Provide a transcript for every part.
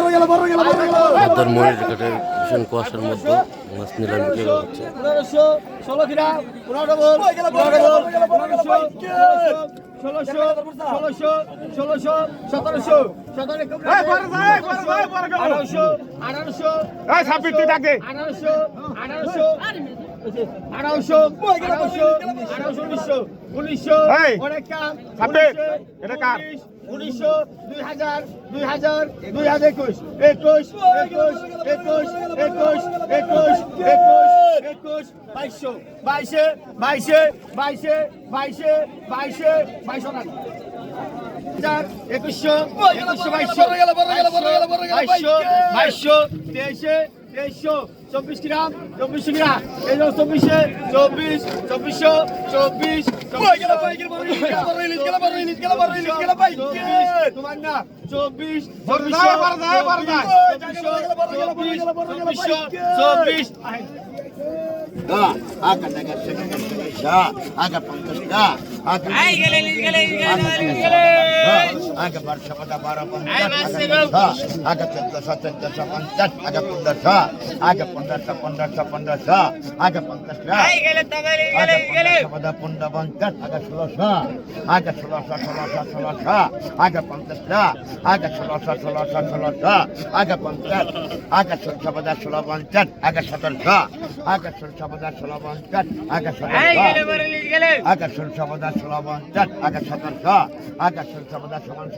পদ্মার মনের ঘাটের ভীষণ কুয়াশার মধ্যে মাছ নিলাম বিক্রি করা হচ্ছে? আঠারোশো আঠারোশো আঠারোশো আঠারোশো আঠারোশো আঠারোশো আঠারোশো উনিশশো উনিশশো অনেক কাম এটা কার? উনিশশো দুই হাজার দুই হাজার দুই হাজার একুশ একুশ একুশ একুশ একুশ একুশ একুশ একুশ বাইশশো বাইশে বাইশে বাইশে বাইশে বাইশে বাইশশো টাকা হাজার একুশশো একুশশো বাইশশো বাইশশো বাইশশো তেইশে তেইশশো চব্বিশ গ্রাম চব্বিশ গ্রাম এই চব্বিশে চব্বিশ চব্বিশশো চব্বিশ তোমার না চব্বিশ চব্বিশ गा आका नगर से गा आका पंकज गा आका आई गले गले गले गले aga barsha pada bara pandas aga chatta sa chatta sa pandas aga pandas sa aga pandas sa pandas sa pandas sa aga pandas sa ai gele tagare gele gele pada punda pandas aga sula sa aga sula sa sula sa sula sa aga pandas sa aga sula sa sula sa sula sa aga pandas aga sula pada sula pandas aga satar sa aga sula pada sula pandas aga satar sa ai gele gele aga sula pada sula pandas aga satar sa aga sula pada sula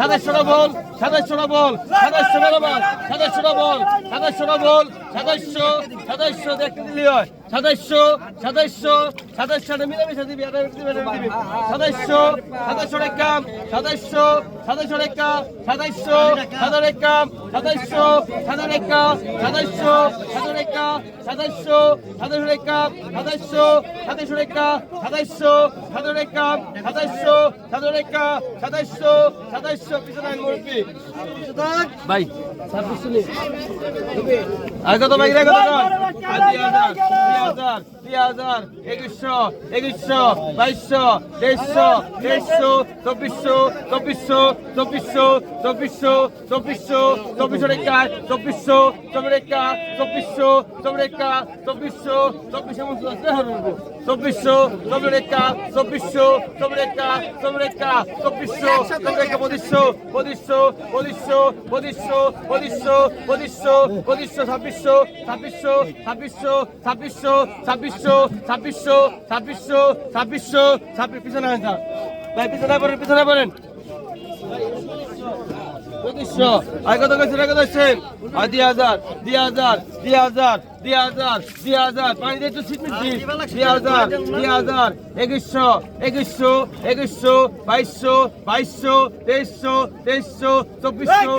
সাতাশশোটা বল সাতাশশোটা বল সাতাশশো বল সাতাশশোটা বল সাতাশশোটা বল সাতাশশো সদস্য দেখতে দিলি সদস্য সাতাশশো সাতাশশো, সাতাশশোটা মিলামিশা দিবি দিবি। সাতাশশো সাতাশশোর একাম সাতাশশো সাতাশশোর একা সাতাশশো সাতার একাম সাতাশশো সাতার একা সাতাশশো সাতার একা সাতাশশো সাতাশশোর একাম সাতাশশো সাতাশশোর একা সাতাশশো সাতার একাম সাতাশশো একা সাতাশশো সাতাশশো ভাই। ছাব্বিশশো আগে তো ভাই আগে দুই হাজার, একুশশো একুশশো, বাইশশো তেইশশো তেইশশো চব্বিশশো চব্বিশশো চব্বিশশো চব্বিশশো চব্বিশশো চব্বিশশো রেখা, চব্বিশশো চব্বিশ রেখা, চব্বিশশো চব্বিশ রেখা, চব্বিশশো চব্বিশশো চব্বিশশো চব্বিশ রেখা, চব্বিশশো চব্বিশ রেখা চব্বিশ রেখা, চব্বিশশো চব্বিশ রেখা, পঁচিশশো পঁচিশশো পঁচিশশো পঁচিশশো পঁচিশশো পঁচিশশো পঁচিশশো, ছাব্বিশশো ছাব্বিশশো ছাব্বিশশো ছাব্বিশশো ছাব্বিশশো ছাব্বিশশো ছাব্বিশশো ছাব্বিশশো ছাব্বিশ পিছনে স্যার। ভাই পিছনে পড়েন পিছনে পড়েন। পঁচিশশো। আর কত কইছেন কত কইছেন? আর দুই হাজার দুই হাজার দুই হাজার দুই হাজার দুই হাজার। পানি দিয়ে একটু সিট মিটছি দুই হাজার দুই হাজার একুশশো একুশশো একুশশো বাইশশো বাইশশো তেইশশো তেইশশো চব্বিশশো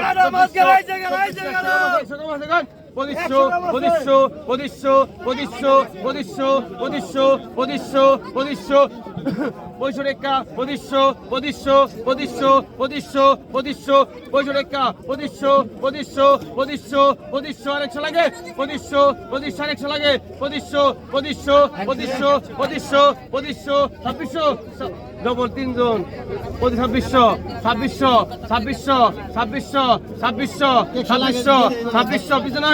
পঁচিশশো পঁচিশশো পঁচিশশো পঁচিশশো পঁচিশশো পঁচিশশো পঁচিশশো পঁচিশশো বৈশরেখা প্রদৃশ্য প্রদৃশ্য প্রদৃশ্য প্রদৃশ্য প্রদৃশ্য বৈশরেখা প্রদৃশ্য প্রদৃশ্য প্রদৃশ্য প্রদৃশ্য আরেকশো লাগে প্রদৃশ্য প্রদৃশ্য আরেকশো লাগে প্রদৃশ্য প্রদৃশ্য প্রদৃশ্য প্রদৃশ্য প্রদৃশ্য ছাব্বিশশো ডবল তিনজন প্রতি ছাব্বিশশো ছাব্বিশশো ছাব্বিশশো ছাব্বিশশো ছাব্বিশশো ছাব্বিশশো ছাব্বিশশো পিছনে